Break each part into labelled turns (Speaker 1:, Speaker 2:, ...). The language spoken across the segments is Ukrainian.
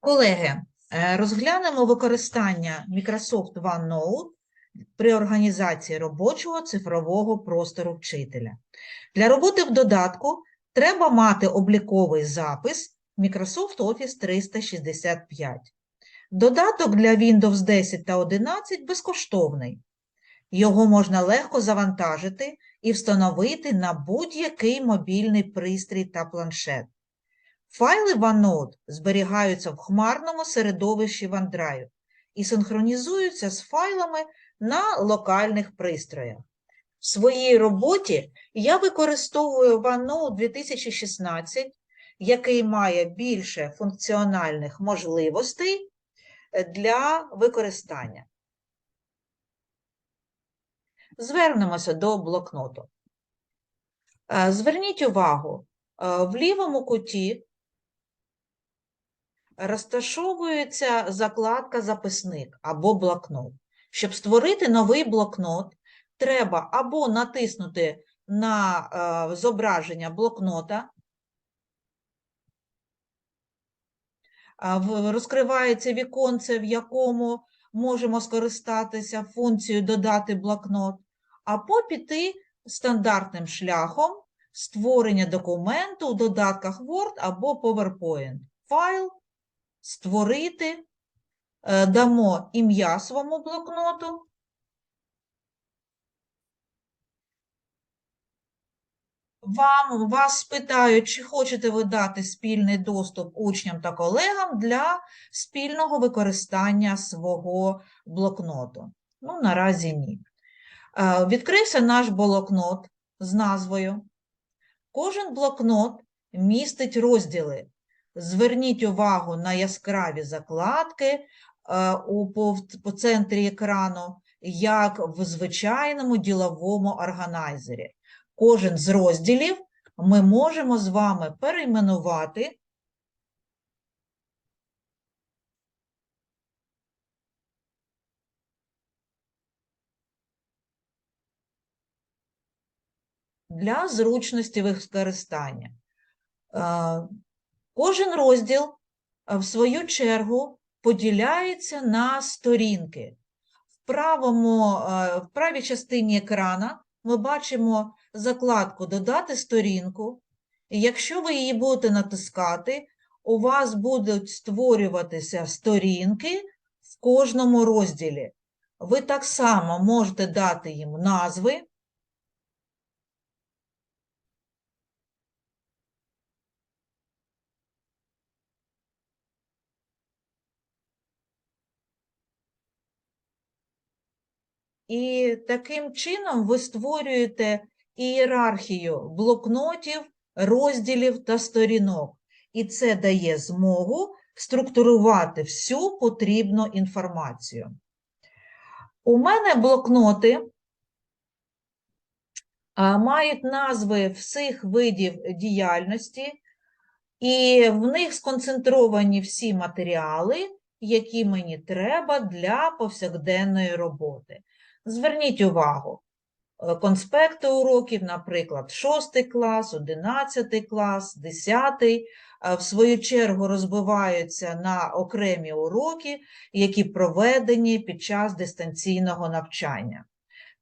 Speaker 1: Колеги, е, розглянемо використання Microsoft OneNote при організації робочого цифрового простору вчителя. Для роботи в додатку треба мати обліковий запис Microsoft Office 365. Додаток для Windows 10 та 11 безкоштовний. Його можна легко завантажити і встановити на будь-який мобільний пристрій та планшет. Файли OneNote зберігаються в хмарному середовищі OneDrive і синхронізуються з файлами на локальних пристроях. В своїй роботі я використовую OneNote 2016, який має більше функціональних можливостей для використання. Звернемося до блокноту. Е, Зверніть увагу, е, в лівому куті розташовується закладка записник або блокнот. Щоб створити новий блокнот, треба або натиснути на е, зображення блокнота, розкривається віконце, в якому можемо скористатися функцією додати блокнот, або піти стандартним шляхом створення документу у додатках Word або PowerPoint. Файл, створити, е, дамо ім'я своєму блокноту. Вам, вас спитають, чи хочете ви дати спільний доступ учням та колегам для спільного використання свого блокноту. Ну, наразі ні. Е, Відкрився наш блокнот з назвою. Кожен блокнот містить розділи. Зверніть увагу на яскраві закладки е, по, центрі екрану, як в звичайному діловому органайзері. Кожен з розділів ми можемо з вами перейменувати для зручності використання. Кожен розділ, е, в свою чергу, поділяється на сторінки. В, правому, е, в правій частині екрана ми бачимо закладку Додати сторінку. Якщо ви її будете натискати, у вас будуть створюватися сторінки в кожному розділі. Ви так само можете дати їм назви. І таким чином ви створюєте ієрархію блокнотів, розділів та сторінок. І це дає змогу структурувати всю потрібну інформацію. У мене блокноти мають назви всіх видів діяльності, і в них сконцентровані всі матеріали, які мені треба для повсякденної роботи. Зверніть увагу, е, конспекти уроків, наприклад, 6 клас, 11 клас, 10, е, в свою чергу розбиваються на окремі уроки, які проведені під час дистанційного навчання.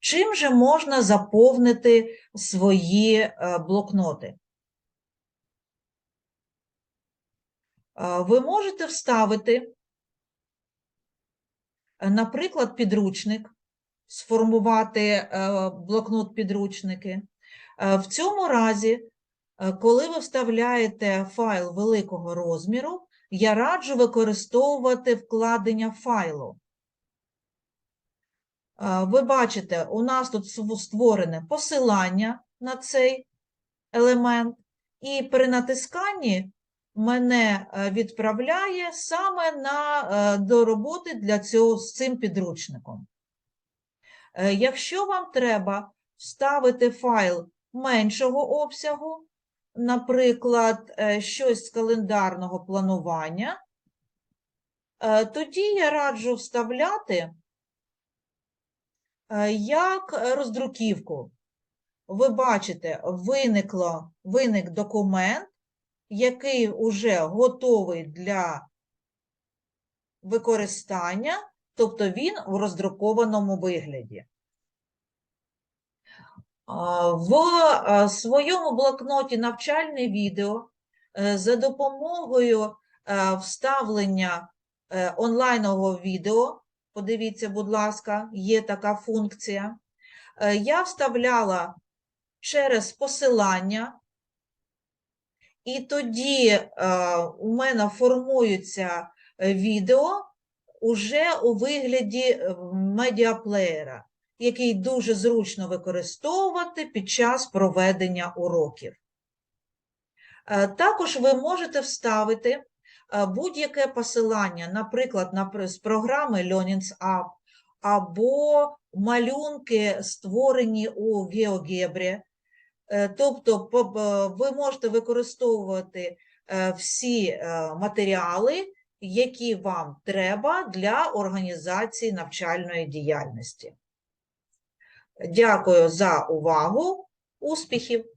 Speaker 1: Чим же можна заповнити свої е, блокноти? Ви можете вставити, наприклад, підручник, сформувати е, блокнот підручники. Е, В цьому разі, е, коли ви вставляєте файл великого розміру, я раджу використовувати вкладення файлу. Ви бачите, у нас тут створене посилання на цей елемент, і при натисканні мене відправляє саме на, до роботи для цього, з цим підручником. Е, Якщо вам треба вставити файл меншого обсягу, наприклад, е, щось з календарного планування, е, тоді я раджу вставляти як роздруківку. Ви бачите, виникло, виник документ, який вже готовий для використання, тобто він у роздрукованому вигляді. В своєму блокноті навчальне відео е, за допомогою е, вставлення е, онлайнового відео, подивіться, будь ласка, є така функція. Я вставляла через посилання, і тоді у мене формується відео уже у вигляді е, медіаплеєра, який дуже зручно використовувати під час проведення уроків. Е, Також ви можете вставити е, будь-яке посилання, наприклад, з програми Learnings App, або малюнки, створені у GeoGebra. Тобто ви можете використовувати всі матеріали, які вам треба для організації навчальної діяльності. Дякую за увагу. Успіхів!